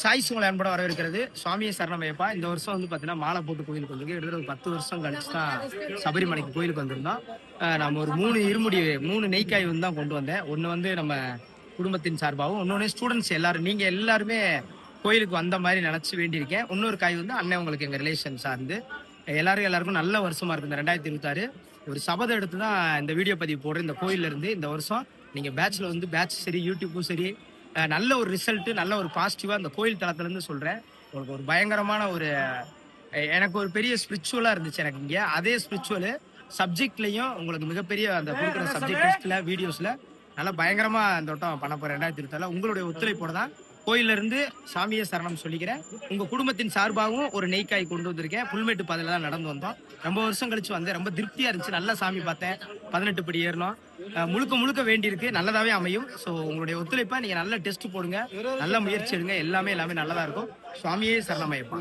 சாய் சுமலை அன்போட வரவேற்கிறது. சுவாமியை சரணமையப்பா இந்த வருஷம் வந்து பார்த்தீங்கன்னா மாலை போட்டு கோயிலுக்கு வந்திருக்கு கிட்டத்தட்ட ஒரு பத்து வருஷம் கழிச்சு தான் சபரிமலைக்கு கோயிலுக்கு வந்திருந்தோம். நம்ம ஒரு மூணு இருமுடி மூணு நெய்க்காய் வந்து தான் கொண்டு வந்தேன். ஒன்று வந்து நம்ம குடும்பத்தின் சார்பாகவும் இன்னொன்று ஸ்டூடெண்ட்ஸ் எல்லாரும் நீங்கள் எல்லாருமே கோயிலுக்கு வந்த மாதிரி நினச்சி வேண்டியிருக்கேன். இன்னொரு காய் வந்து அண்ணன் உங்களுக்கு எங்கள் ரிலேஷன் சார்ந்து. எல்லாரும் எல்லாருக்கும் நல்ல வருஷமாக இருக்குது இந்த ரெண்டாயிரத்தி இருபத்தாறு. ஒரு சபதம் எடுத்து தான் இந்த வீடியோ பதிவு போடுற இந்த கோயில்ல இருந்து இந்த வருஷம் நீங்கள் பேட்சில் வந்து பேட்ச் சரி யூடியூப்பும் சரி நல்ல ஒரு ரிசல்ட் நல்ல ஒரு பாசிட்டிவா இந்த கோயில் தளத்துல இருந்து சொல்றேன். உங்களுக்கு ஒரு பயங்கரமான ஒரு எனக்கு ஒரு பெரிய ஸ்பிரிச்சுவலா இருந்துச்சு எனக்கு இங்க. அதே ஸ்பிரிச்சுவல் சப்ஜெக்ட்லயும் உங்களுக்கு மிகப்பெரிய அந்த கொடுக்குற சப்ஜெக்ட் டெஸ்ட்ல வீடியோஸ்ல நல்லா பயங்கரமா இந்த வட்டம் பண்ண போறேன். ரெண்டாயிரத்தி இருபத்தாறுல. உங்களுடைய ஒத்துழைப்போட தான் கோயிலிருந்து இருந்து சாமியை சரணம் சொல்லிக்கிறேன். உங்கள் குடும்பத்தின் சார்பாகவும் ஒரு நெய்க்காய் கொண்டு வந்திருக்கேன். புல்மேட்டு பாதையில் தான் நடந்து வந்தோம். ரொம்ப வருஷம் கழிச்சு வந்தேன். ரொம்ப திருப்தியாக இருந்துச்சு. நல்லா சாமி பார்த்தேன். பதினெட்டு படி ஏறணும் முழுக்க முழுக்க வேண்டியிருக்கு. நல்லதாகவே அமையும். ஸோ உங்களுடைய ஒத்துழைப்பை நீங்கள் நல்ல டெஸ்ட் போடுங்க. நல்ல முயற்சி எடுங்க. எல்லாமே எல்லாமே நல்லதாக இருக்கும். சுவாமியே சரணமையப்பா